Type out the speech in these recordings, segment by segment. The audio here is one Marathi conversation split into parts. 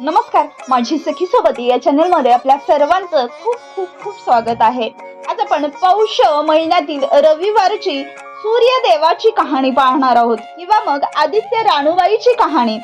नमस्कार माझी सखी सोबत या चॅनलमध्ये आपल्या सर्वांचं खूप खूप खूप स्वागत आहे. आज आपण पौष महिन्यातील रविवारची सूर्यदेवाची कहाणी पाहणार आहोत किंवा मग आदित्य राणूबाईची कहाणी.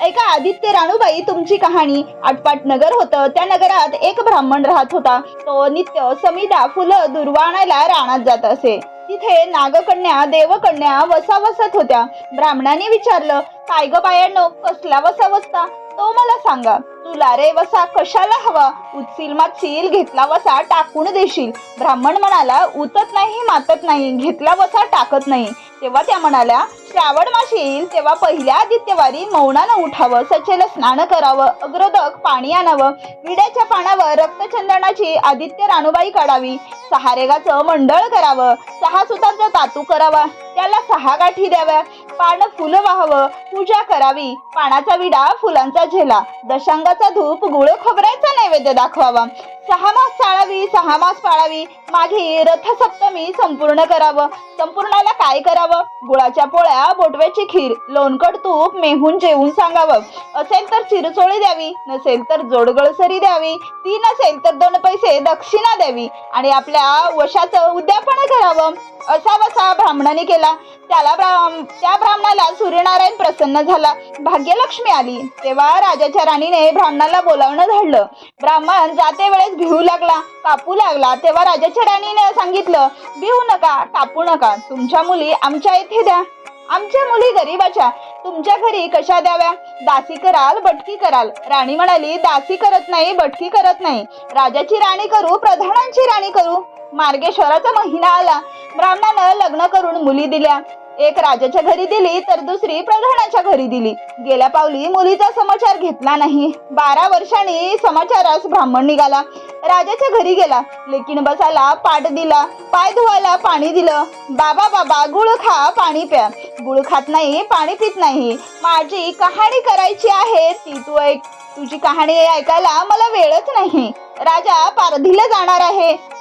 ऐका आदित्य राणूबाई तुमची कहाणी आटपाट नगर होतं. त्या नगरात एक ब्राह्मण राहत होता. तो नित्य समिदा फुलं दुर्वाणाला रानात जात असे. तिथे नागकन्या देवकन्या वसा वसत होत्या. ब्राह्मणाने विचारलं काय ग बायांनो कसला वसा वसता तो मला सांगा तुला रे वसा कशाला हवा? उचील मातशील घेतला वसा टाकून देशील. ब्राह्मण म्हणाला उतत नाही मातत नाही घेतला वसा टाकत नाही. तेव्हा त्या म्हणाल्या श्रावण मास येईल तेव्हा पहिल्या आदित्यवारी मौनानं उठावं सचेल स्नान करावं अग्रोदक पाणी आणावं. विड्याच्या पानावर रक्तचंदनाची आदित्य राणूबाई काढावी. सहारेगाचं मंडळ करावं. सहा सुतांचा तातू करावा. त्याला सहा गाठी द्याव्या. पान फुलं वाहावं. पूजा करावी. पानाचा विडा फुलांचा झेला. दशांगाचा धूप गुळ खोबऱ्याचा नैवेद्य दाखवावा. सहा मास चाळावी सहा मास पाळावी. मागे रथसप्तमी संपूर्ण करावं. संपूर्णाला काय करावं? गुळाच्या पोळ्या बोटव्याची खीर लोणकड तूप मेहून जेवून सांगावं. असेल तर चिरचोळी द्यावी नसेल तर जोडगळसरी द्यावी. ती नसेल तर दोन पैसे दक्षिणा द्यावी. आणि आपल्या वशाचं उद्यापन करावं. असा वसा ब्राह्मणाने केला. त्याला ब्राह्म त्या ब्राह्मणाला सूर्यनारायण प्रसन्न झाला. भाग्यलक्ष्मी आली. तेव्हा राजाच्या राणीने ब्राह्मणाला बोलावणं धाडलं ब्राह्मण जाते वेळेस भिवू लागला कापू लागला. तेव्हा राजाच्या राणीने सांगितलं भिवू नका कापू नका. तुमच्या मुली आमच्या इथे द्या. आमच्या मुली गरीबाच्या. तुमच्या घरी कशा द्याव्या? दासी कराल बटकी कराल. राणी म्हणाली दासी करत नाही बटकी करत नाही. राजाची राणी करू प्रधानांची राणी करू. मार्गेश्वराचा महिना आला. ब्राह्मणानं लग्न करून मुली दिल्या. एक राजाच्या घरी दिली तर दुसरी प्रधानाच्या घरी दिली. गेल्या पावली मुलीचा समाचार घेतला नाही. बारा वर्षांनी समाचारास ब्राह्मण निघाला. राजाच्या घरी गेला. लेकिन बसायला पाट दिला. पाय धुवायला पाणी दिलं. बाबा बाबा गुळ खा पाणी प्या. गुळ खात नाही पाणी पित नाही. माझी कहाणी करायची आहे ती तू ऐक. तुझी कहाणी ऐकायला मला वेळच नाही. राजा पारधीला जाणार आहे.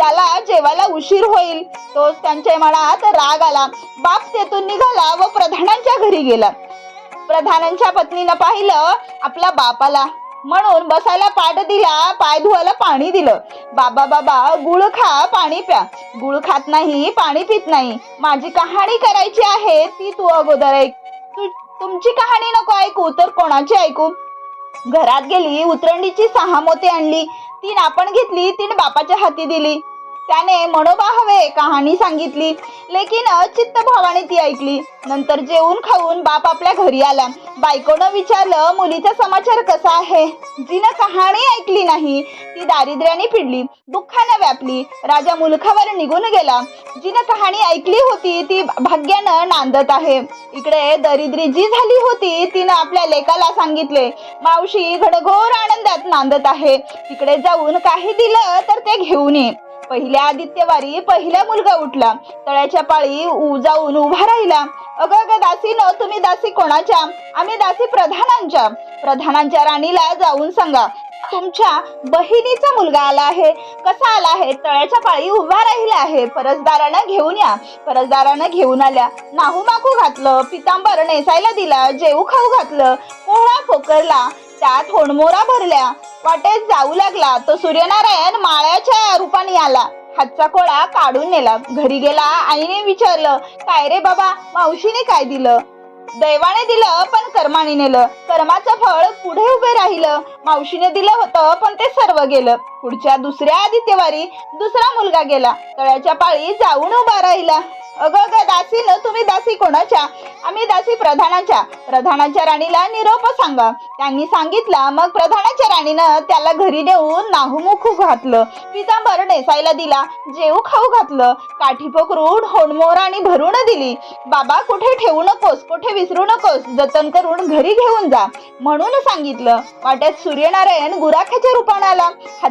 त्याला जेवायला उशीर होईल. तोच त्यांच्या मनात राग आला. बाप तेथून निघाला व प्रधानांच्या घरी गेला. प्रधानांच्या पत्नीनं पाहिलं आपला बापाला. म्हणून बसायला पाठ दिला पाय धुवायला पाणी दिलं. बाबा बाबा गुळ खा पाणी प्या. गुळ खात नाही पाणी पित नाही. माझी कहाणी करायची आहे ती तू अगोदर ऐक. तू तुमची कहाणी नको ऐकू तर कोणाची ऐकू? घरात गेली उतरंडीची सहा मोती आणली. तीन आपण घेतली तीन बापाच्या हाती दिली. त्याने मनोबा हवे कहाणी सांगितली. लेकिन चित्त भावाने ती ऐकली. नंतर जेवून खाऊन बाप आपल्या घरी आला. बायकोनं विचारलं मुलीचा समाचार कसा आहे? जिनं कहाणी ऐकली नाही ती दारिद्र्याने फिडली दुःखानं व्यापली. राजा मुलखावर निघून गेला. जिनं कहाणी ऐकली होती ती भाग्यानं नांदत आहे. इकडे दरिद्री जी झाली होती तिनं आपल्या लेकाला सांगितले मावशी घडघोर आनंदात नांदत आहे. तिकडे जाऊन काही दिलं तर ते घेऊन ये. पहिल्या आदित्यवारी पहिला मुलगा उठला. तळ्याच्या पाळी उ जाऊन उभा राहिला. अगं अगं दासी न तुम्ही दासी कोणाच्या? आम्ही दासी प्रधानांच्या. प्रधानांच्या राणीला जाऊन सांगा. तुमच्या बहिणीचा मुलगा आला आहे. कसा आला आहे? तळ्याच्या पाळी उभा राहिला आहे. परसदारानं घेऊन या. परसदारानं घेऊन आल्या. नाहू माकू घातलं. पितांबर नेसायला दिला जेऊ खाऊ घातलं. पोळा फोकरला. त्यात होणमोरा भरल्या. वाटेत जाऊ लागला. तो सूर्यनारायण माळ्याच्या रूपाने आला. हातचा कोळा काढून नेला. घरी गेला. आईने विचारलं काय रे बाबा? मावशीने काय दिलं? दैवाने दिलं पण कर्माने नेलं. कर्माचं फळ पुढे उभे राहिलं. मावशीने दिलं होतं पण ते सर्व गेलं. पुढच्या दुसऱ्या आदित्यवारी दुसरा मुलगा गेला. तळ्याच्या पाळी जाऊन उभा राहिला. अगं अगं दासी न तुम्ही दासी कोणाच्या? आम्ही दासी प्रधानाच्या. प्रधानाच्या राणीला निरोप सांगा. त्यांनी सांगितला मग प्रधानाच्या राणीनं त्याला घरी नेऊन नाहूमुखू घातलं. पितांबर नेसायला दिला जेऊ खाऊ घातलं काठी पकरून होणमोराणी भरून दिली. बाबा कुठे ठेवू नकोस कुठे विसरू नकोस जतन करून घरी घेऊन जा. म्हणून सांगितलं वाट्यात सूर्यनारायण गुराख्याच्या रूपाने आला.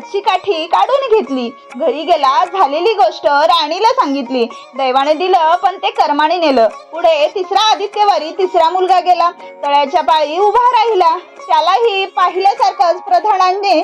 हातची काठी काढून घेतली. घरी गेला झालेली गोष्ट राणीला सांगितली. दैवाने दिलं पण ते कर्माने नेलं. पुढे तिसरा आदित्यवारी तिसरा मुलगा गेला. तळ्याच्या पाळी उभा राहिला. त्यालाही पाहिल्यासारखंच प्रधानांनी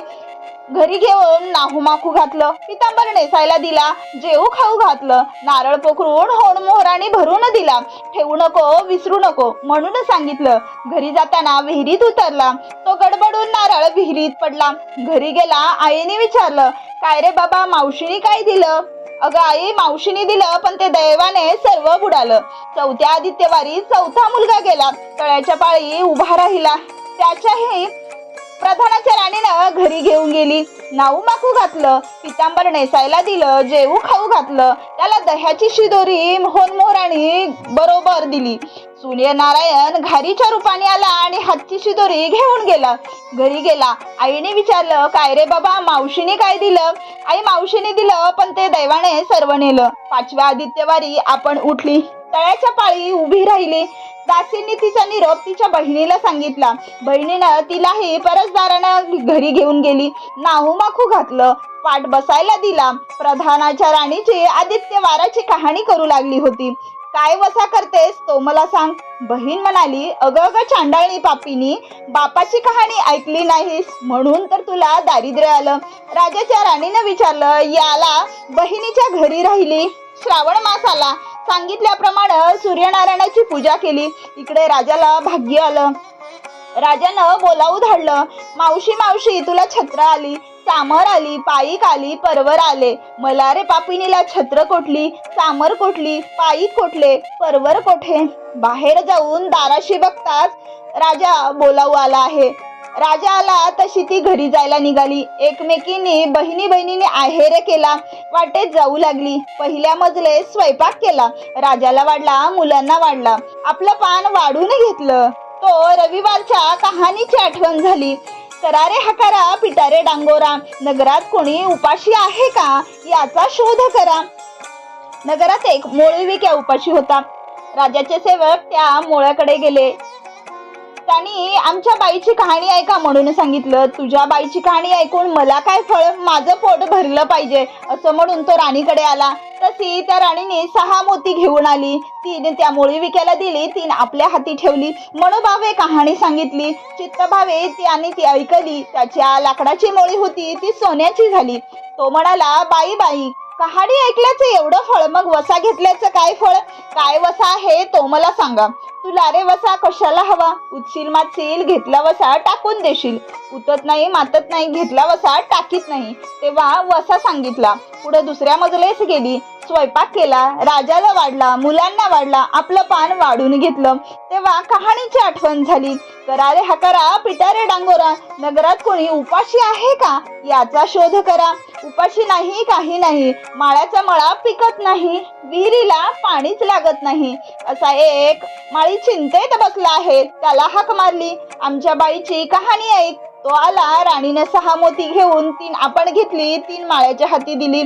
घरी घेऊन नाहूमाखू घातलं पितांबर नेसायला दिला जेऊ खाऊ घातलं नारळ पोखरून होण मोहराने भरून दिला. ठेवू नको विसरू नको म्हणून सांगितलं. घरी जाताना विहिरीत उतरला. तो गडबडून नारळ विहिरीत पडला. घरी गेला आईने विचारलं काय रे बाबा मावशीने काय दिलं? अगं आई मावशीने दिलं पण ते दैवाने सर्व बुडालं. चौथ्या आदित्यवारी चौथा मुलगा गेला. तळ्याच्या पाळी उभा राहिला. त्याच्याही प्रधानाच्या राणीनं घरी घेऊन गेली. नाऊ माकू घातलं पितांबर नेसायला दिलं जेऊ खाऊ घातलं त्याला दह्याची शिदोरी होनमोहराणी बरोबर दिली. सूर्यनारायण घारीच्या रूपाने आला आणि हत्तीची दोरी घेऊन गेला. घरी गेला. आईने विचारलं काय रे बाबा मावशीने काय दिलं? आई मावशीने दिलं पण ते दैवाने सर्व नेलं. पाचव्या आदित्यवारी आपण उठली. तळ्याच्या पाळी उभी राहिली. दासींनी तिचा निरोप तिच्या बहिणीला सांगितला. बहिणीनं तिलाही परसदारानं घरी घेऊन गेली. नाहूमाखू घातलं. पाठ बसायला दिला. प्रधानाच्या राणीची आदित्य वाराची कहाणी करू लागली होती. काय वसा करतेस तो मला सांग. बहीण म्हणाली अगं अगं चांडाळणी पापीनी बापाची कहाणी ऐकली नाहीस. म्हणून तर तुला दारिद्र्य आलं. राजाच्या राणीनं विचारलं याला बहिणीच्या घरी राहिली? श्रावण मास आला. सांगितल्याप्रमाणे सूर्यनारायणाची पूजा केली. इकडे राजाला भाग्य आलं. राजानं बोलावू धाडलं. मावशी मावशी तुला छत्र आली. सामर आली पायीक आली परवर आले. मला रे पापिनीला छत्र कोटली सामर कोटली पायी कोठले परवर कोठे? बाहेर जाऊन दाराशी बघताच राजा बोलावू आला आहे. राजा आला तशी ती घरी जायला निघाली. एकमेकींनी बहिणी बहिणीने आहेर केला वाटेत जाऊ लागली. पहिल्या मजले स्वयंपाक केला. राजाला वाढला मुलांना वाढला. आपलं पान वाढून घेतलं. तो रविवारच्या कहाणीची आठवण झाली. करारे हकारा पिटारे डांगोरा. नगरात कोणी उपाशी आहे का? याचा शोध करा. नगरात एक मोळविक्या उपाशी होता. राजाचे सेवक त्या मोळ्याकडे गेले. त्यांनी आमच्या बाईची कहाणी ऐका म्हणून सांगितलं. तुझ्या बाईची कहाणी ऐकून मला काय फळ माझं पोट भरलं पाहिजे असं म्हणून तो राणीकडे आला. तशी त्या राणीने सहा मोती घेऊन आली. तीन त्या मोळी विक्याला दिली तीन आपल्या हाती ठेवली. मनोभावे कहाणी सांगितली. चित्तभावे त्याने ती ऐकली. त्याच्या लाकडाची मोळी होती ती सोन्याची झाली. तो म्हणाला बाई बाई कहाणी ऐकल्याचं एवढं फळ मग वसा घेतल्याचं काय फळ? काय वसा आहे तो मला सांगा. तुला रे वसा कशाला हवा? उचशील मातशील घेतला वसा टाकून देशील. उतत नाही मातत नाही घेतला वसा टाकीत नाही. तेव्हा वसा सांगितला. पुढे दुसऱ्या मजलेस गेली. स्वयंपाक केला राजाला वाढला मुलांना वाढला आपलं पान वाढून घेतलं. तेव्हा कहाणीची आठवण झाली. करारे हकारा पिटारे डांगोरा नगरात कोणी उपाशी आहे का? याचा शोध करा. उपाशी नाही काही नाही. माळ्याचा मळा पिकत नाही. विहिरीला पाणीच लागत नाही. असा एक माळी चिंतेत बसला आहे. त्याला हाक मारली. आमच्या बाईची कहाणी ऐक. तो आला राणीनं सहा मोती घेऊन तीन आपण घेतली तीन माळ्याच्या हाती दिली.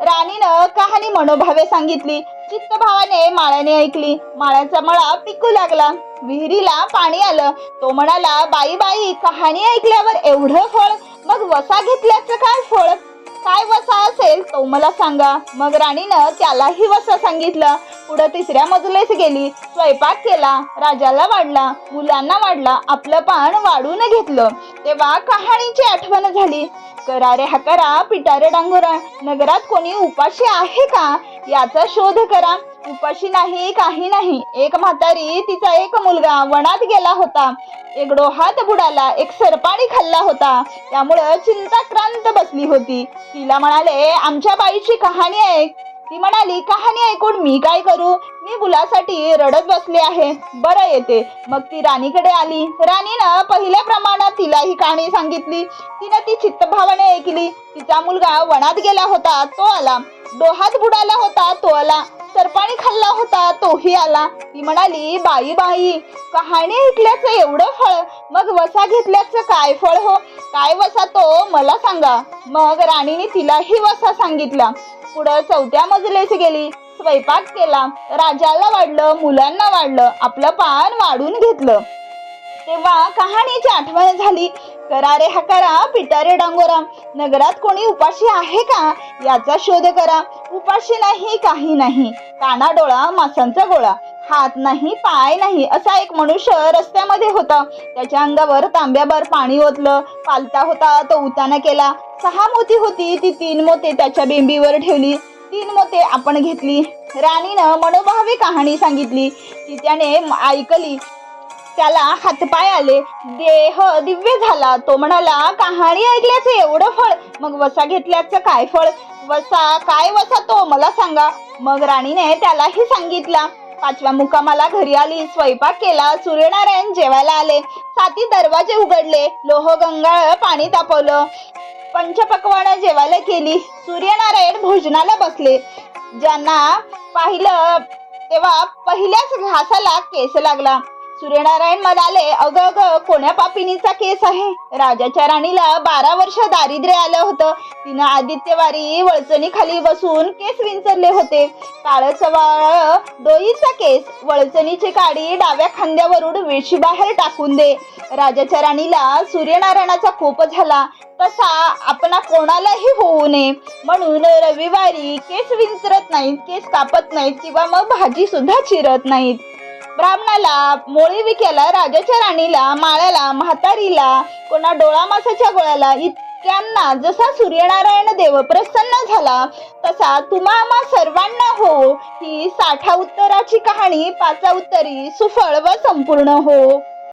राणीनं कहाणी मनोभावे सांगितली. चित्तभावाने माळ्याने ऐकली. माळ्याचा मळा पिकू लागला. विहिरीला पाणी आलं. तो म्हणाला बाई बाई कहाणी ऐकल्यावर एवढं फळ? मग वसा घेतल्याचं काय फळ? काय वसा असेल तो मला सांगा. मग राणीनं त्यालाही वसा सांगितलं. पुढं तिसऱ्या मजलेस गेली. स्वयंपाक केला. राजाला वाढला. मुलांना वाढला. आपलं पान वाढून घेतलं. तेव्हा कहाणीची आठवण झाली. करारे हकारा पिटारे डांगोरा. नगरात कोणी उपाशी आहे का? याचा शोध करा. उपाशी नाही काही नाही. एक म्हातारी तिचा एक मुलगा वनात गेला होता. एक डोहात बुडाला एक सरपाणी खाल्ला होता. त्यामुळं चिंताक्रांत बसली होती. तिला म्हणाले आमच्या बाईची कहाणी ऐक. ती म्हणाली कहाणी ऐकून मी काय करू? मी मुलासाठी रडत बसले आहे. बरं येते. मग ती राणीकडे आली. राणीनं पहिल्या प्रमाणात तिला ही कहाणी सांगितली. तिनं ती चित्तभावाने ऐकली. तिचा मुलगा वनात गेला होता तो आला. डोहात बुडाला होता तो आला. सरपाणी खाल्ला होता तोही आला. ती म्हणाली बाई बाई कहाणी ऐकल्याचं एवढं फळ मग वसा घेतल्याचं काय फळ हो? काय वसा तो? मला सांगा. मग राणीने तिलाही वसा सांगितला. पुढं चौथ्या मजलेस गेली. स्वयंपाक केला. राजाला वाढलं मुलांना वाढलं आपलं पान वाढून घेतलं. तेव्हा कहाणीची आठवण झाली. करारे करा पिटारे डांगोरा. नगरात कोणी उपाशी आहे का? याचा शोध करा. उपाशी नाही काही नाही. काना डोळा मासांचा गोळा. हात नाही पाय नाही असा एक मनुष्य रस्त्यामध्ये होता. त्याच्या अंगावर तांब्याभर पाणी ओतलं. पालता होता तो उताना केला. सहा मोती होती ती तीन मोते त्याच्या बेंबीवर ठेवली. तीन मोते आपण घेतली. राणीनं मनोभावी कहाणी सांगितली. ती त्याने ऐकली. त्याला हातपाय आले. देह दिव्य झाला. तो म्हणाला कहाणी ऐकल्याचं एवढं फळ. मग वसा घेतल्याचं काय फळ? वसा काय वसा तो? मला सांगा. मग राणीने त्यालाही सांगितला. पाचव्या मुकामाला घरी आली स्वयंपाक केला सूर्यनारायण जेवायला आले. साती दरवाजे उघडले लोह गंगाळ पाणी तापवलं. पंचपक्वानं जेवायला केली सूर्यनारायण भोजनाला बसले. ज्यांना पाहिलं तेव्हा पहिल्याच घासाला केस लागला. सूर्यनारायण म्हणाले अग अग कोण्या पापिनीचा केस आहे? राजाच्या राणीला बारा वर्ष दारिद्र्य आलं होतं. तिनं आदित्यवारी वळचणी खाली बसून केस विंचरले होते. काळचवाळ डोईचा केस. वळचणीची काडी डाव्या खांद्यावरून वेशी बाहेर टाकून दे. राजाच्या राणीला सूर्यनारायणाचा कोप झाला. तसा आपणा कोणालाही होऊ नये. म्हणून रविवारी केस विंचरत नाहीत केस कापत नाहीत किंवा मग भाजी सुद्धा चिरत नाहीत. ब्राह्मणाला मोळी विक्याला राजाच्या राणीला माळ्याला म्हातारीला कोणा डोळा मासाच्या गोळ्याला इतक्यांना जसा सूर्यनारायण देव प्रसन्न झाला तसा तुम्हा आम्हा सर्वांना हो. ही साठा उत्तराची कहाणी पाचा उत्तरी सुफळ व संपूर्ण हो.